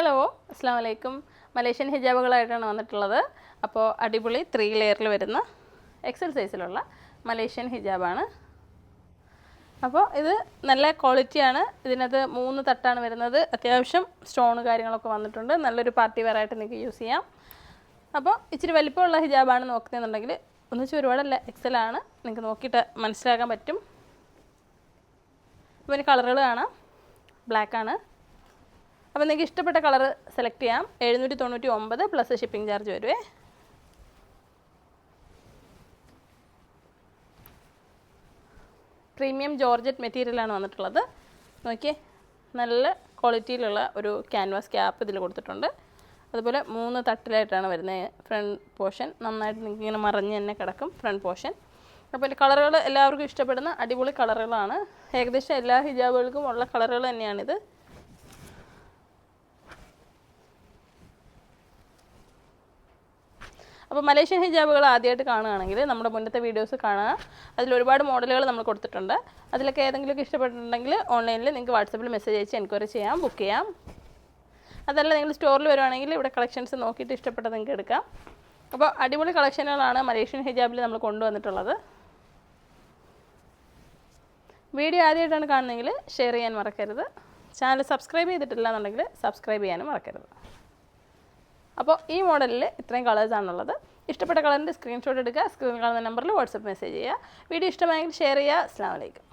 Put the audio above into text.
Hello അസ്സാം വലൈക്കും Malaysian ഹിജാബുകളായിട്ടാണ് വന്നിട്ടുള്ളത്. അപ്പോൾ അടിപൊളി ത്രീ ലെയറിൽ വരുന്ന എക്സൽ സൈസിലുള്ള മലേഷ്യൻ ഹിജാബാണ്. അപ്പോൾ ഇത് നല്ല ക്വാളിറ്റിയാണ് ഇതിനകത്ത് മൂന്ന് തട്ടാണ് വരുന്നത്. അത്യാവശ്യം സ്റ്റോൺ കാര്യങ്ങളൊക്കെ വന്നിട്ടുണ്ട്. നല്ലൊരു പാർട്ടി വെയർ ആയിട്ട് നിങ്ങൾക്ക് യൂസ് ചെയ്യാം. അപ്പോൾ ഇച്ചിരി വലിപ്പമുള്ള ഹിജാബാണ് നോക്കുന്നതെന്നുണ്ടെങ്കിൽ ഒന്നിച്ച് ഒരുപാടല്ല എക്സലാണ് നിങ്ങൾക്ക് നോക്കിയിട്ട് മനസ്സിലാക്കാൻ പറ്റും. അപ്പോൾ കളറുകൾ കാണാം. ബ്ലാക്കാണ് അപ്പോൾ നിങ്ങൾക്ക് ഇഷ്ടപ്പെട്ട കളർ സെലക്ട് ചെയ്യാം. എഴുന്നൂറ്റി തൊണ്ണൂറ്റി ഒമ്പത് പ്ലസ് ഷിപ്പിംഗ് ചാർജ് വരുവേ പ്രീമിയം ജോർജറ്റ് മെറ്റീരിയലാണ് വന്നിട്ടുള്ളത്. നോക്കിയേ നല്ല ക്വാളിറ്റിയിലുള്ള ഒരു ക്യാൻവാസ് ക്യാപ്പ് ഇതിൽ കൊടുത്തിട്ടുണ്ട്. അതുപോലെ മൂന്ന് തട്ടിലായിട്ടാണ് വരുന്നത് ഫ്രണ്ട് പോർഷൻ നന്നായിട്ട് നിങ്ങൾക്ക് ഇങ്ങനെ മറിഞ്ഞ് തന്നെ കിടക്കും ഫ്രണ്ട് പോർഷൻ അപ്പോൾ കളറുകൾ എല്ലാവർക്കും ഇഷ്ടപ്പെടുന്ന അടിപൊളി കളറുകളാണ്. ഏകദേശം എല്ലാ ഹിജാബുകൾക്കും ഉള്ള കളറുകൾ തന്നെയാണിത്. അപ്പോൾ മലേഷ്യൻ ഹിജാബുകൾ ആദ്യമായിട്ട് കാണുകയാണെങ്കിൽ നമ്മുടെ മുന്നത്തെ വീഡിയോസ് കാണുക. അതിൽ ഒരുപാട് മോഡലുകൾ നമ്മൾ കൊടുത്തിട്ടുണ്ട്. അതിലൊക്കെ ഏതെങ്കിലുമൊക്കെ ഇഷ്ടപ്പെട്ടിട്ടുണ്ടെങ്കിൽ ഓൺലൈനിൽ നിങ്ങൾക്ക് വാട്സപ്പിൽ മെസ്സേജ് അയച്ച് എൻക്വയറി ചെയ്യാം ബുക്ക് ചെയ്യാം. അതല്ല നിങ്ങൾ സ്റ്റോറിൽ വരുവാണെങ്കിൽ ഇവിടെ കളക്ഷൻസ് നോക്കിയിട്ട് ഇഷ്ടപ്പെട്ടത് നിങ്ങൾക്ക് എടുക്കാം. അപ്പോൾ അടിപൊളി കളക്ഷനുകളാണ് മലേഷ്യൻ ഹിജാബിൽ നമ്മൾ കൊണ്ടുവന്നിട്ടുള്ളത്. വീഡിയോ ആദ്യമായിട്ടാണ് കാണുന്നതെങ്കിൽ ഷെയർ ചെയ്യാൻ മറക്കരുത്. ചാനൽ സബ്സ്ക്രൈബ് ചെയ്തിട്ടില്ല എന്നുണ്ടെങ്കിൽ സബ്സ്ക്രൈബ് ചെയ്യാനും മറക്കരുത്. അപ്പോൾ ഈ മോഡലിൽ ഇത്രയും കളേഴ്സാണുള്ളത് ഇഷ്ടപ്പെട്ട കളറിന്റെ സ്ക്രീൻഷോട്ട് എടുക്കുക സ്ക്രീനിൽ കാണുന്ന നമ്പറിൽ വാട്സപ്പ് മെസ്സേജ് ചെയ്യുക. വീഡിയോ ഇഷ്ടമായെങ്കിൽ ഷെയർ ചെയ്യുക. അസ്സാം വലൈക്കും